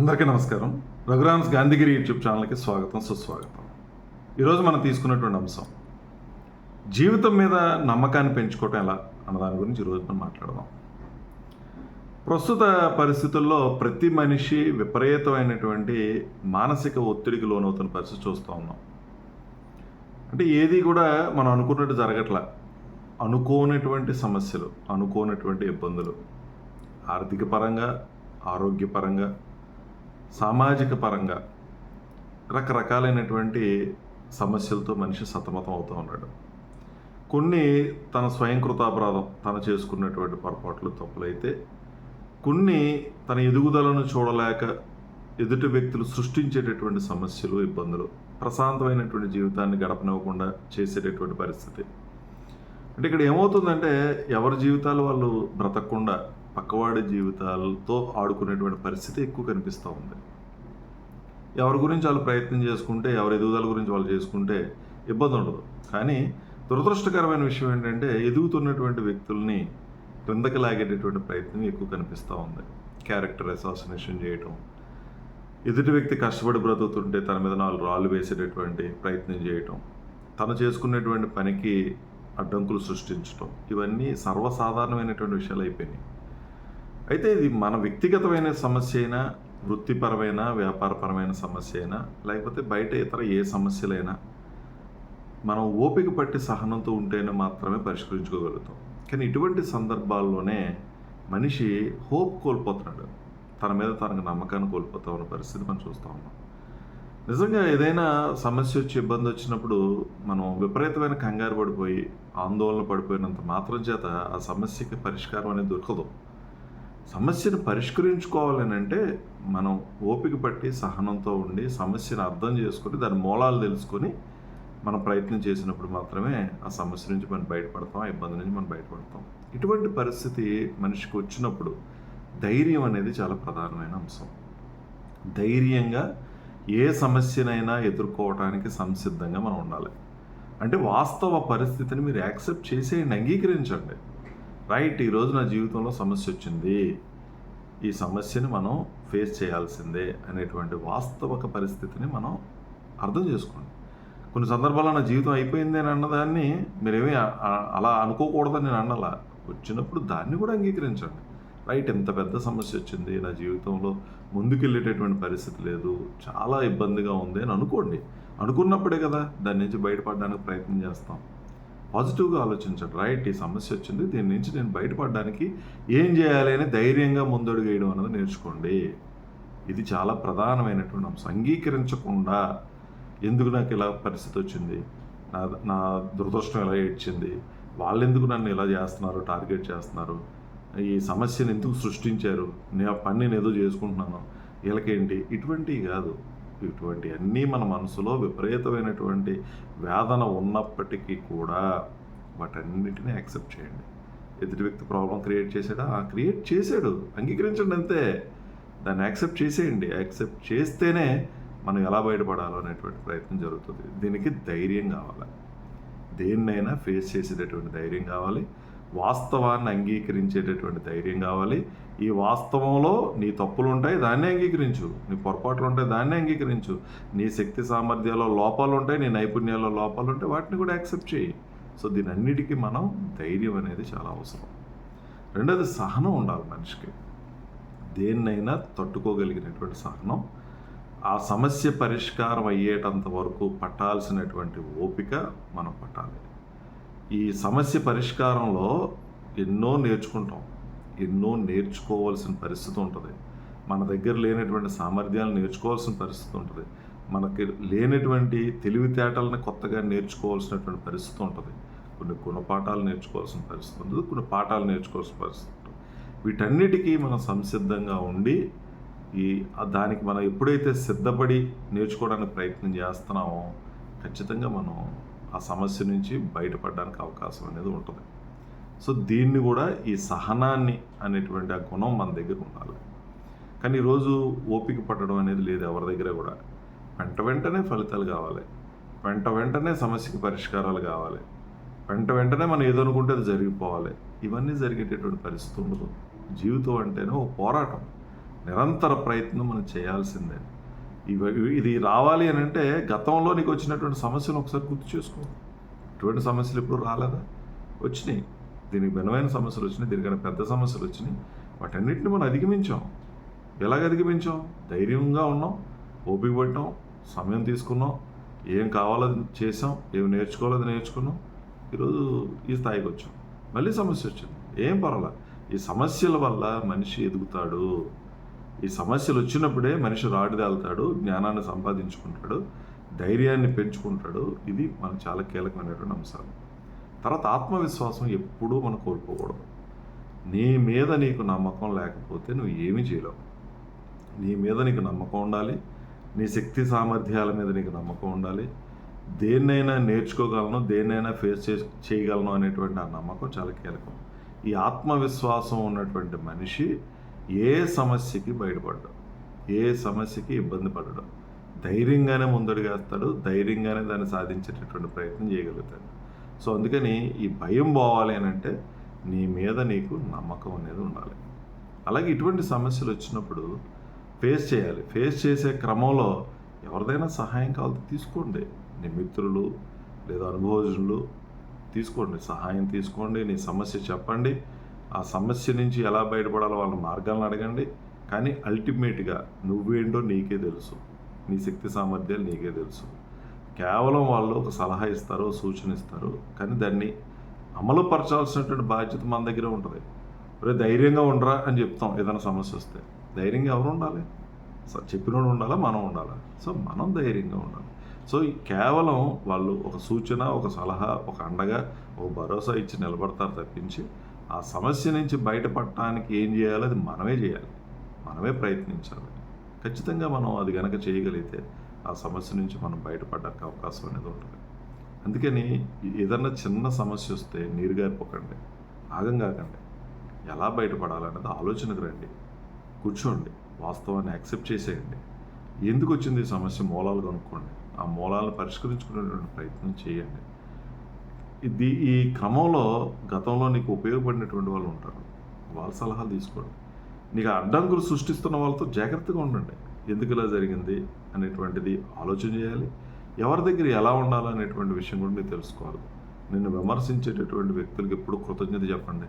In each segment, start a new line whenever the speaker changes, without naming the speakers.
అందరికీ నమస్కారం. రఘురామ్స్ గాంధీగిరి యూట్యూబ్ ఛానల్కి స్వాగతం సుస్వాగతం. ఈరోజు మనం తీసుకున్నటువంటి అంశం జీవితం మీద నమ్మకాన్ని పెంచుకోవటం ఎలా అన్న దాని గురించి ఈరోజు మనం మాట్లాడదాం. ప్రస్తుత పరిస్థితుల్లో ప్రతి మనిషి విపరీతమైనటువంటి మానసిక ఒత్తిడికి లోనవుతున్న పరిస్థితి చూస్తూ ఉన్నాం. అంటే ఏది కూడా మనం అనుకున్నట్టు జరగట్లా. అనుకోనటువంటి సమస్యలు అనుకోనటువంటి ఇబ్బందులు. ఆర్థిక పరంగా ఆరోగ్యపరంగా సామాజిక పరంగా రకరకాలైనటువంటి సమస్యలతో మనిషి సతమతం అవుతూ ఉన్నాడు. కొన్ని తన స్వయం కృతాపరాధం తను చేసుకున్నటువంటి పొరపాట్లు తప్పులైతే కొన్ని తన ఎదుగుదలను చూడలేక ఎదుటి వ్యక్తులు సృష్టించేటటువంటి సమస్యలు ఇబ్బందులు ప్రశాంతమైనటువంటి జీవితాన్ని గడపనివ్వకుండా చేసేటటువంటి పరిస్థితి. అంటే ఇక్కడ ఏమవుతుందంటే ఎవరి జీవితాలు వాళ్ళు బ్రతకకుండా పక్కవాడి జీవితాలతో ఆడుకునేటువంటి పరిస్థితి ఎక్కువ కనిపిస్తూ ఉంది. ఎవరి గురించి వాళ్ళు ప్రయత్నం చేసుకుంటే ఎవరి ఎదుగుదల గురించి వాళ్ళు చేసుకుంటే ఇబ్బంది ఉండదు. కానీ దురదృష్టకరమైన విషయం ఏంటంటే ఎదుగుతున్నటువంటి వ్యక్తుల్ని క్రిందకి లాగేటటువంటి ప్రయత్నం ఎక్కువ కనిపిస్తూ ఉంది. క్యారెక్టర్ అసాసినేషన్ చేయటం. ఎదుటి వ్యక్తి కష్టపడి బ్రతుకుతుంటే తన మీద నాలుగు రాళ్ళు వేసేటటువంటి ప్రయత్నం చేయటం. తను చేసుకునేటువంటి పనికి అడ్డంకులు సృష్టించటం. ఇవన్నీ సర్వసాధారణమైనటువంటి విషయాలు అయిపోయినాయి. అయితే ఇది మన వ్యక్తిగతమైన సమస్య అయినా వృత్తిపరమైన వ్యాపారపరమైన సమస్య అయినా లేకపోతే బయట ఇతర ఏ సమస్యలైనా మనం ఓపిక పట్టి సహనంతో ఉంటేనే మాత్రమే పరిష్కరించుకోగలుగుతాం. కానీ ఇటువంటి సందర్భాల్లోనే మనిషి హోప్ కోల్పోతున్నాడు. తన మీద తనకు నమ్మకాన్ని కోల్పోతా ఉన్న పరిస్థితి మనం చూస్తూ ఉన్నాం. నిజంగా ఏదైనా సమస్య వచ్చి ఇబ్బంది వచ్చినప్పుడు మనం విపరీతమైన కంగారు పడిపోయి ఆందోళన పడిపోయినంత మాత్రం చేత ఆ సమస్యకి పరిష్కారం అనేది దొరకదు. సమస్యను పరిష్కరించుకోవాలని అంటే మనం ఓపిక పట్టి సహనంతో ఉండి సమస్యను అర్థం చేసుకొని దాని మూలాలు తెలుసుకొని మనం ప్రయత్నం చేసినప్పుడు మాత్రమే ఆ సమస్య నుంచి మనం బయటపడతాం ఆ ఇబ్బంది నుంచి మనం బయటపడతాం. ఇటువంటి పరిస్థితి మనిషికి వచ్చినప్పుడు ధైర్యం అనేది చాలా ప్రధానమైన అంశం. ధైర్యంగా ఏ సమస్యనైనా ఎదుర్కోవడానికి సంసిద్ధంగా మనం ఉండాలి. అంటే వాస్తవ పరిస్థితిని మీరు యాక్సెప్ట్ చేసేయండి అంగీకరించండి. రైట్ ఈరోజు నా జీవితంలో సమస్య వచ్చింది. ఈ సమస్యని మనం ఫేస్ చేయాల్సిందే అనేటువంటి వాస్తవక పరిస్థితిని మనం అర్థం చేసుకోండి. కొన్ని సందర్భాల్లో నా జీవితం అయిపోయింది అని అన్నదాన్ని మీరేమీ అలా అనుకోకూడదని నేను అన్నలా. వచ్చినప్పుడు దాన్ని కూడా అంగీకరించండి. రైట్ ఎంత పెద్ద సమస్య వచ్చింది నా జీవితంలో ముందుకెళ్ళేటటువంటి పరిస్థితి లేదు చాలా ఇబ్బందిగా ఉంది అని అనుకోండి. అనుకున్నప్పుడే కదా దాని నుంచి బయటపడడానికి ప్రయత్నం చేస్తాం. పాజిటివ్గా ఆలోచించండి. రైట్ ఈ సమస్య వచ్చింది. దీని నుంచి నేను బయటపడడానికి ఏం చేయాలి అని ధైర్యంగా ముందడుగు వేయడం అనేది నేర్చుకోండి. ఇది చాలా ప్రధానమైనటువంటి అంశం. అంగీకరించకుండా ఎందుకు నాకు ఇలా పరిస్థితి వచ్చింది? నా నా దురదృష్టం ఎలా ఏడ్చింది? వాళ్ళు ఎందుకు నన్ను ఇలా చేస్తున్నారు టార్గెట్ చేస్తున్నారు? ఈ సమస్యను ఎందుకు సృష్టించారు? నేను ఆ పని నేను ఏదో చేసుకుంటున్నాను. వీళ్ళకేంటి? ఇటువంటివి కాదు. ఇటువంటి అన్నీ మన మనసులో విపరీతమైనటువంటి వేదన ఉన్నప్పటికీ కూడా వాటన్నిటిని యాక్సెప్ట్ చేయండి. ఎదుటి వ్యక్తి ప్రాబ్లం క్రియేట్ చేశాడా? క్రియేట్ చేశాడు. అంగీకరించండి అంతే. దాన్ని యాక్సెప్ట్ చేసేయండి. యాక్సెప్ట్ చేస్తేనే మనం ఎలా బయటపడాలో అనేటువంటి ప్రయత్నం జరుగుతుంది. దీనికి ధైర్యం కావాలి. దేన్నైనా ఫేస్ చేసేటటువంటి ధైర్యం కావాలి. వాస్తవాన్ని అంగీకరించేటటువంటి ధైర్యం కావాలి. ఈ వాస్తవంలో నీ తప్పులు ఉంటాయి దాన్నే అంగీకరించు. నీ పొరపాట్లు ఉంటాయి దాన్నే అంగీకరించు. నీ శక్తి సామర్థ్యాల్లో లోపాలు ఉంటాయి నీ నైపుణ్యాల్లో లోపాలు ఉంటాయి వాటిని కూడా యాక్సెప్ట్ చేయి. సో దీని అన్నిటికీ మనం ధైర్యం అనేది చాలా అవసరం. రెండోది సహనం ఉండాలి మనిషికి. దేన్నైనా తట్టుకోగలిగినటువంటి సహనం. ఆ సమస్య పరిష్కారం అయ్యేటంత వరకు పట్టాల్సినటువంటి ఓపిక మనం పట్టాలి. ఈ సమస్య పరిష్కారంలో ఎన్నో నేర్చుకుంటాం. ఎన్నో నేర్చుకోవాల్సిన పరిస్థితి ఉంటుంది. మన దగ్గర లేనటువంటి సామర్థ్యాలు నేర్చుకోవాల్సిన పరిస్థితి ఉంటుంది. మనకి లేనటువంటి తెలివితేటలను కొత్తగా నేర్చుకోవాల్సినటువంటి పరిస్థితి ఉంటుంది. కొన్ని గుణపాఠాలు నేర్చుకోవాల్సిన పరిస్థితి ఉంటుంది. కొన్ని పాఠాలు నేర్చుకోవాల్సిన పరిస్థితి ఉంటుంది. వీటన్నిటికీ మనం సంసిద్ధంగా ఉండి ఈ దానికి మనం ఎప్పుడైతే సిద్ధపడి నేర్చుకోవడానికి ప్రయత్నం చేస్తున్నామో ఖచ్చితంగా మనం ఆ సమస్య నుంచి బయటపడడానికి అవకాశం అనేది ఉంటుంది. సో దీన్ని కూడా ఈ సహనాన్ని అనేటువంటి ఆ గుణం మన దగ్గర ఉండాలి. కానీ ఈరోజు ఓపిక పట్టడం అనేది లేదు ఎవరి దగ్గర కూడా. వెంట వెంటనే ఫలితాలు కావాలి. వెంట వెంటనే సమస్యకి పరిష్కారాలు కావాలి. వెంట వెంటనే మనం ఏదనుకుంటే అది జరిగిపోవాలి. ఇవన్నీ జరిగేటటువంటి పరిస్థితి ఉండదు. జీవితం అంటేనే ఓ పోరాటం. నిరంతర ప్రయత్నం మనం చేయాల్సిందే. ఇది రావాలి అని అంటే గతంలో నీకు వచ్చినటువంటి సమస్యలు ఒకసారి గుర్తు చేసుకో. ఇటువంటి సమస్యలు ఇప్పుడు రాలేదా? వచ్చినాయి. దీనికి భిన్నమైన సమస్యలు వచ్చినాయి దీనికన్నా పెద్ద సమస్యలు వచ్చినాయి. వాటన్నిటిని మనం అధిగమించాం. ఎలాగ అధిగమించాం? ధైర్యంగా ఉన్నాం ఓపిక పట్టాం సమయం తీసుకున్నాం ఏం కావాలో అది చేసాం ఏం నేర్చుకోవాలో అది నేర్చుకున్నాం. ఈరోజు ఈ స్థాయికి వచ్చాం. మళ్ళీ సమస్య వచ్చింది. ఏం పర్వాలా ఈ సమస్యల వల్ల మనిషి ఎదుగుతాడు. ఈ సమస్యలు వచ్చినప్పుడే మనిషి రాడిదేళ్తాడు జ్ఞానాన్ని సంపాదించుకుంటాడు ధైర్యాన్ని పెంచుకుంటాడు. ఇది మనకు చాలా కీలకమైనటువంటి అంశాలు. తర్వాత ఆత్మవిశ్వాసం ఎప్పుడూ మనం కోల్పోకూడదు. నీ మీద నీకు నమ్మకం లేకపోతే నువ్వు ఏమీ చేయలేవు. నీ మీద నీకు నమ్మకం ఉండాలి. నీ శక్తి సామర్థ్యాల మీద నీకు నమ్మకం ఉండాలి. దేన్నైనా నేర్చుకోగలను దేన్నైనా ఫేస్ చే చేయగలను అనేటువంటి ఆ నమ్మకం చాలా కీలకం. ఈ ఆత్మవిశ్వాసం ఉన్నటువంటి మనిషి ఏ సమస్యకి బయటపడడం ఏ సమస్యకి ఇబ్బంది పడడం. ధైర్యంగానే ముందడుగేస్తాడు ధైర్యంగానే దాన్ని సాధించేటటువంటి ప్రయత్నం చేయగలుగుతాడు. సో అందుకని ఈ భయం పోవాలి అని అంటే నీ మీద నీకు నమ్మకం అనేది ఉండాలి. అలాగే ఇటువంటి సమస్యలు వచ్చినప్పుడు ఫేస్ చేయాలి. ఫేస్ చేసే క్రమంలో ఎవరిదైనా సహాయం కావాలి తీసుకోండి. నీ మిత్రులు లేదా అనుభవజనులు తీసుకోండి. సహాయం తీసుకోండి. నీ సమస్య చెప్పండి. ఆ సమస్య నుంచి ఎలా బయటపడాలో వాళ్ళ మార్గాలను అడగండి. కానీ అల్టిమేట్గా నువ్వేంటో నీకే తెలుసు. నీ శక్తి సామర్థ్యాలు నీకే తెలుసు. కేవలం వాళ్ళు ఒక సలహా ఇస్తారు సూచన ఇస్తారు కానీ దాన్ని అమలు పరచాల్సినటువంటి బాధ్యత మన దగ్గరే ఉంటుంది. రే ధైర్యంగా ఉండరా అని చెప్తాం ఏదైనా సమస్య వస్తే. ధైర్యంగా ఎవరు ఉండాలి? స- చెప్పినోడు ఉండాలా? మనం ఉండాలా? సో మనం ధైర్యంగా ఉండాలి. సో ఈ కేవలం వాళ్ళు ఒక సూచన ఒక సలహా ఒక అండగా ఒక భరోసా ఇచ్చి నిలబడతారు తప్పించి ఆ సమస్య నుంచి బయటపడటానికి ఏం చేయాలో అది మనమే చేయాలి. మనమే ప్రయత్నించాలి. ఖచ్చితంగా మనం అది గనక చేయగలిగితే ఆ సమస్య నుంచి మనం బయటపడడానికి అవకాశం అనేది ఉంటుంది. అందుకని ఏదన్నా చిన్న సమస్య వస్తే నీరుగారిపోకండి ఆగం కాకండి. ఎలా బయటపడాలన్నది ఆలోచనకు రండి. కూర్చోండి. వాస్తవాన్ని యాక్సెప్ట్ చేసేయండి. ఎందుకు వచ్చింది ఈ సమస్య? మూలాలు కనుక్కోండి. ఆ మూలాలను పరిష్కరించుకునేటువంటి ప్రయత్నం చేయండి. ఇది ఈ క్రమంలో గతంలో నీకు ఉపయోగపడినటువంటి వాళ్ళు ఉంటారు. వాళ్ళ సలహాలు తీసుకోండి. నీకు ఆ అడ్డంకులు సృష్టిస్తున్న వాళ్ళతో జాగ్రత్తగా ఉండండి. ఎందుకు ఇలా జరిగింది అనేటువంటిది ఆలోచన చేయాలి. ఎవరి దగ్గర ఎలా ఉండాలి అనేటువంటి విషయం కూడా మీరు తెలుసుకోవాలి. నిన్ను విమర్శించేటటువంటి వ్యక్తులకు ఎప్పుడు కృతజ్ఞత చెప్పండి.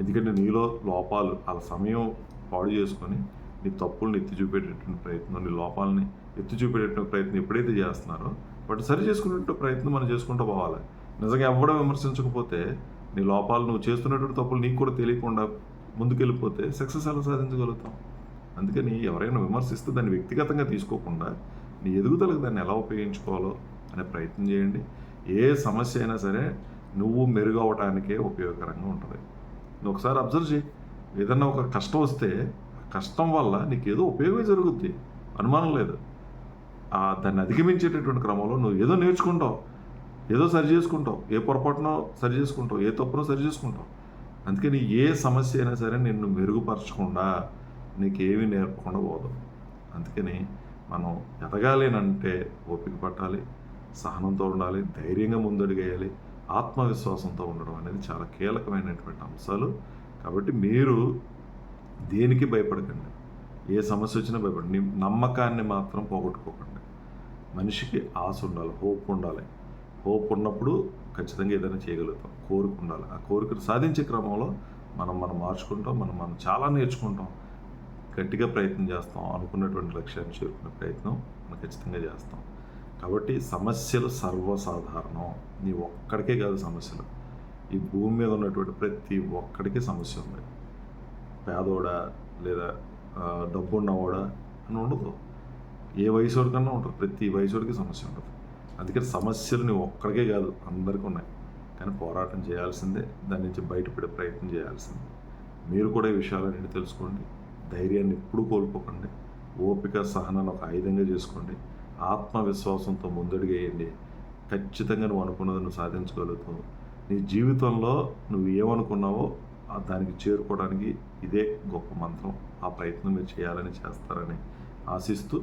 ఎందుకంటే నీలో లోపాలు వాళ్ళ సమయం పాడు చేసుకొని నీ తప్పులను ఎత్తి చూపేటటువంటి ప్రయత్నం నీ లోపాలని ఎత్తి చూపేటటువంటి ప్రయత్నం ఎప్పుడైతే చేస్తున్నారో వాటి సరి చేసుకునేటువంటి ప్రయత్నం మనం చేసుకుంటూ పోవాలి. నిజంగా ఎవడో విమర్శించకపోతే నీ లోపాలు నువ్వు చేస్తున్నటువంటి తప్పులు నీకు కూడా తెలియకుండా ముందుకెళ్ళిపోతే సక్సెస్ ఎలా సాధించగలుగుతాం అందుకని ఎవరైనా విమర్శిస్తే దాన్ని వ్యక్తిగతంగా తీసుకోకుండా నీ ఎదుగుదలకు దాన్ని ఎలా ఉపయోగించుకోవాలో అనే ప్రయత్నం చేయండి. ఏ సమస్య అయినా సరే నువ్వు మెరుగవటానికే ఉపయోగకరంగా ఉంటుంది. నువ్వు ఒకసారి అబ్జర్వ్ చేయి. ఏదన్నా ఒక కష్టం వస్తే కష్టం వల్ల నీకు ఏదో ఉపయోగమే జరుగుద్ది. అనుమానం లేదు. దాన్ని అధిగమించేటటువంటి క్రమంలో నువ్వు ఏదో నేర్చుకుంటావు. ఏదో సరి చేసుకుంటావు ఏ పొరపాటునో సరి చేసుకుంటావు ఏ తప్పునో సరి చేసుకుంటావు. అందుకని ఏ సమస్య అయినా సరే నిన్ను మెరుగుపరచకుండా నీకేమీ నేర్పకుండా పోదు. అందుకని మనం ఎదగాలి అంటే ఓపిక పట్టాలి సహనంతో ఉండాలి ధైర్యంగా ముందడుగేయాలి ఆత్మవిశ్వాసంతో ఉండడం అనేది చాలా కీలకమైనటువంటి అంశాలు. కాబట్టి మీరు దేనికి భయపడకండి. ఏ సమస్య వచ్చినా భయపడండి. నమ్మకాన్ని మాత్రం పోగొట్టుకోకండి. మనిషికి ఆశ ఉండాలి హోప్ ఉండాలి. హోప్ ఉన్నప్పుడు ఖచ్చితంగా ఏదైనా చేయగలుగుతాం. కోరిక ఉండాలి ఆ కోరికను సాధించే క్రమంలో మనం మనం మార్చుకుంటాం మనం మనం చాలా నేర్చుకుంటాం. గట్టిగా ప్రయత్నం చేస్తాం. అనుకున్నటువంటి లక్ష్యాన్ని చేరుకునే ప్రయత్నం మనం ఖచ్చితంగా చేస్తాం. కాబట్టి సమస్యలు సర్వసాధారణం. నీ ఒక్కడికే కాదు సమస్యలు. ఈ భూమి మీద ఉన్నటువంటి ప్రతి ఒక్కడికి సమస్య ఉంది పేదోడా లేదా డబ్బు ఉన్నవాడా అని ఉండదు. ఏ వయసు కన్నా ఉంటుంది. ప్రతి వయసు వయసుడికి సమస్య ఉంటుంది. అందుకని సమస్యలు నీ ఒక్కడికే కాదు అందరికీ ఉన్నాయి. కానీ పోరాటం చేయాల్సిందే దాని నుంచి బయటపడే ప్రయత్నం చేయాల్సిందే. మీరు కూడా ఈ విషయాలన్నీ తెలుసుకోండి. ధైర్యాన్ని ఎప్పుడూ కోల్పోకండి. ఓపిక సహనాన్ని ఒక ఆయుధంగా చేసుకోండి. ఆత్మవిశ్వాసంతో ముందడుగేయండి ఖచ్చితంగా నువ్వు అనుకున్నది నువ్వు సాధించగలుగుతావు. నీ జీవితంలో నువ్వు ఏమనుకున్నావో దానికి చేరుకోవడానికి ఇదే గొప్ప మంత్రం. ఆ ప్రయత్నం మీరు చేయాలని చేస్తారని ఆశిస్తూ